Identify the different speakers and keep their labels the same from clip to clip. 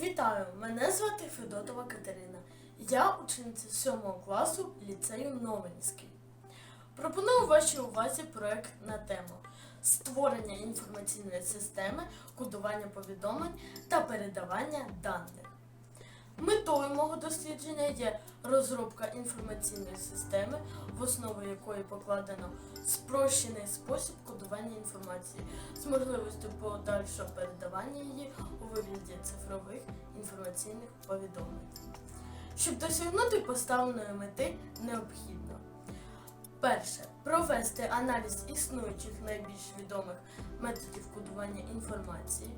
Speaker 1: Вітаю! Мене звати Федотова Катерина. Я учениця 7 класу ліцею Новинський. Пропоную вашій увазі проект на тему створення інформаційної системи, кодування повідомлень та передавання даних. Метою мого дослідження є розробка інформаційної системи, в основу якої покладено спрощений спосіб кодування інформації з можливістю подальшого передавання її у вигляді цифрових інформаційних повідомлень. Щоб досягнути поставленої мети, необхідно перше провести аналіз існуючих найбільш відомих методів кодування інформації.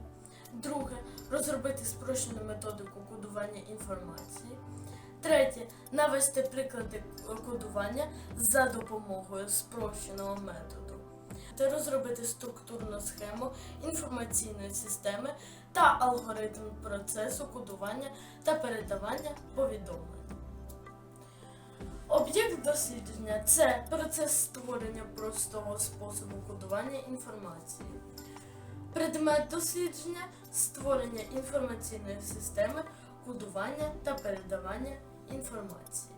Speaker 1: Друге розробити спрощену методику кодування інформації. Третє навести приклади кодування за допомогою спрощеного методу. Та розробити структурну схему інформаційної системи та алгоритм процесу кодування та передавання повідомлень. Об'єкт дослідження це процес створення простого способу кодування інформації. Предмет дослідження створення інформаційної системи, кодування та передавання інформації.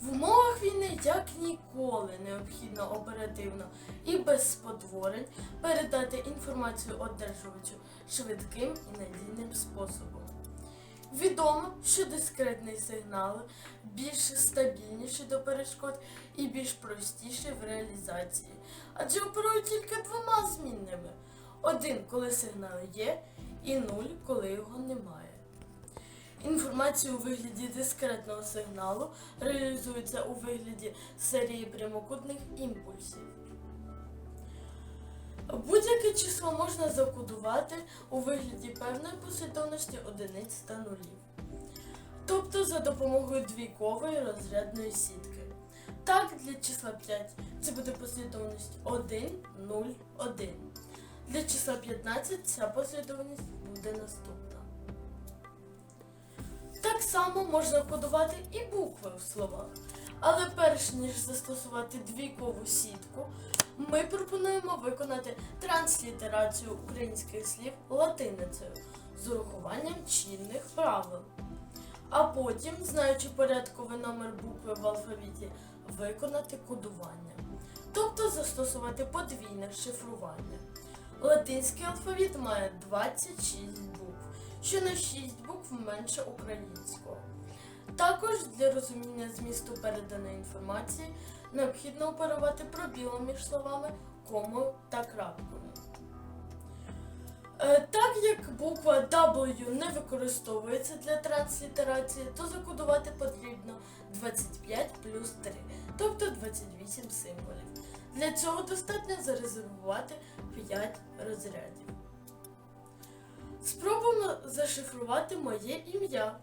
Speaker 1: В умовах війни як ніколи необхідно оперативно і без спотворень передати інформацію одержувачу швидким і надійним способом. Відомо, що дискретний сигнал більш стабільніший до перешкод і більш простіший в реалізації, адже оперують тільки двома змінними: один, коли сигнал є, і нуль, коли його немає. Інформація у вигляді дискретного сигналу реалізується у вигляді серії прямокутних імпульсів. Будь-яке число можна закодувати у вигляді певної послідовності одиниць та нулів, тобто за допомогою двійкової розрядної сітки. Так, для числа 5 це буде послідовність 1, 0, 1. Для числа 15 ця послідовність буде наступна. Так само можна кодувати і букви в словах. Але перш ніж застосувати двійкову сітку, ми пропонуємо виконати транслітерацію українських слів латиницею з урахуванням чинних правил. А потім, знаючи порядковий номер букви в алфавіті, виконати кодування, тобто застосувати подвійне шифрування. Латинський алфавіт має 26 букв, що на 6 букв менше українського. Також для розуміння змісту переданої інформації необхідно оперувати пробілом між словами, комою та крапкою. Е, Так як буква W не використовується для транслітерації, то закодувати потрібно 25 плюс 3, тобто 28 символів. Для цього достатньо зарезервувати 5 розрядів. Спробуємо зашифрувати моє ім'я.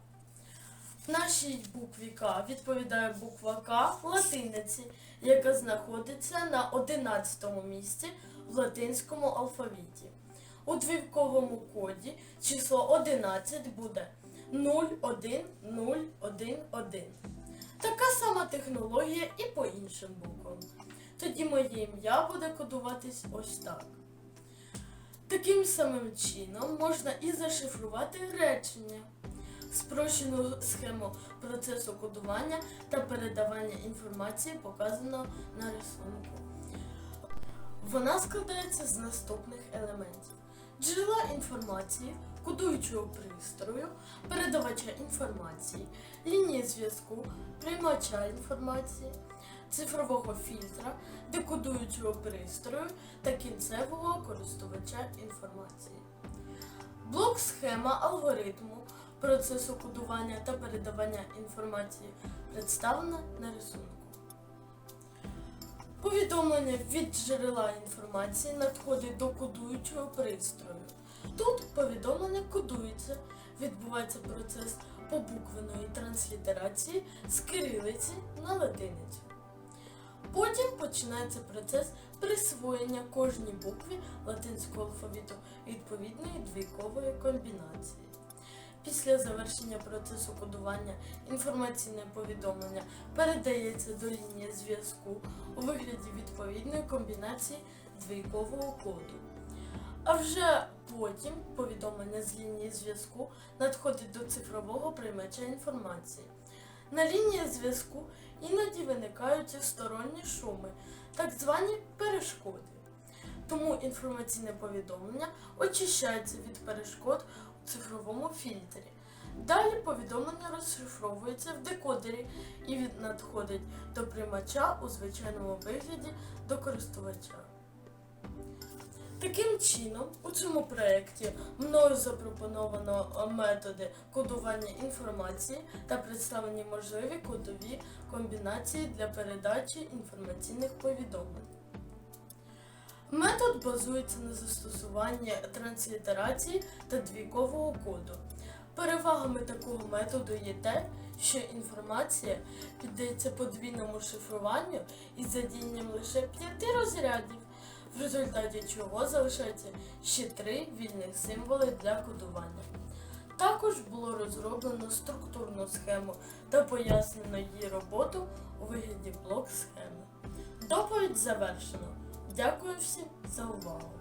Speaker 1: В нашій букві К відповідає буква К латиниці, яка знаходиться на 11 місці в латинському алфавіті. У двійковому коді число 11 буде 01011. Така сама технологія і по іншим буквам. Тоді моє ім'я буде кодуватись ось так. Таким самим чином можна і зашифрувати речення. Спрощену схему процесу кодування та передавання інформації показано на рисунку. Вона складається з наступних елементів: джерела інформації, кодуючого пристрою, передавача інформації, лінії зв'язку, приймача інформації, цифрового фільтра, декодуючого пристрою та кінцевого користувача інформації. Блок схема алгоритму процесу кодування та передавання інформації представлена на рисунку. Повідомлення від джерела інформації надходить до кодуючого пристрою. Тут повідомлення кодується, відбувається процес побуквеної транслітерації з кирилиці на латиницю. Потім починається процес присвоєння кожній букві латинського алфавіту відповідної двійкової комбінації. Після завершення процесу кодування інформаційне повідомлення передається до лінії зв'язку у вигляді відповідної комбінації двійкового коду. А вже потім повідомлення з лінії зв'язку надходить до цифрового приймача інформації. На лінії зв'язку іноді виникають сторонні шуми, так звані перешкоди. Тому інформаційне повідомлення очищається від перешкод у цифровому фільтрі. Далі повідомлення розшифровується в декодері і надходить до приймача у звичайному вигляді до користувача. Таким чином, у цьому проєкті мною запропоновано методи кодування інформації та представлені можливі кодові комбінації для передачі інформаційних повідомлень. Метод базується на застосуванні транслітерації та двійкового коду. Перевагами такого методу є те, що інформація піддається подвійному шифруванню із задіянням лише п'яти розрядів, в результаті чого залишається ще три вільних символи для кодування. Також було розроблено структурну схему та пояснено її роботу у вигляді блок схеми. Доповідь завершено. Дякую всім за увагу.